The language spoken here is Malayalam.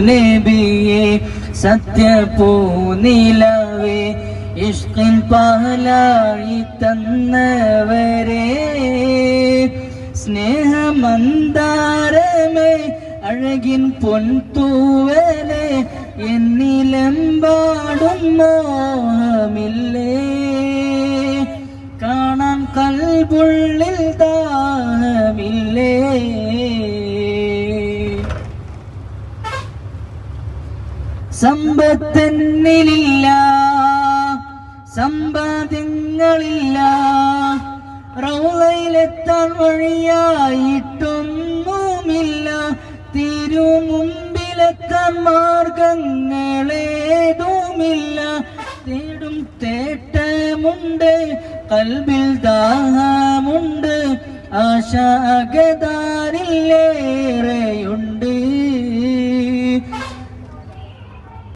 നബിയെ സത്യപൂനിലവേ ഇഷ്കിൻ പാലായി തന്നവരെ സ്നേഹമന്താരമേ അഴകിൻ പൊൻതൂവലെ എന്നിലെമ്പാടും മോഹമില്ലേ. കാണാൻ കൽബുള്ളിൽ ദാഹമില്ലേ സമ്പത്തെന്നിലില്ല സമ്പാദ്യങ്ങളില്ല. റൗളയിലെത്താൻ വഴിയായിട്ടൊന്നുമില്ല. തിരുമുമ്പിലെത്താൻ മാർഗങ്ങളേതുമില്ല. തേടും തേട്ടമുണ്ട് കൽബിൽ ദാഹമുണ്ട്. ആശ അകതാരില്ലേറെയുണ്ട്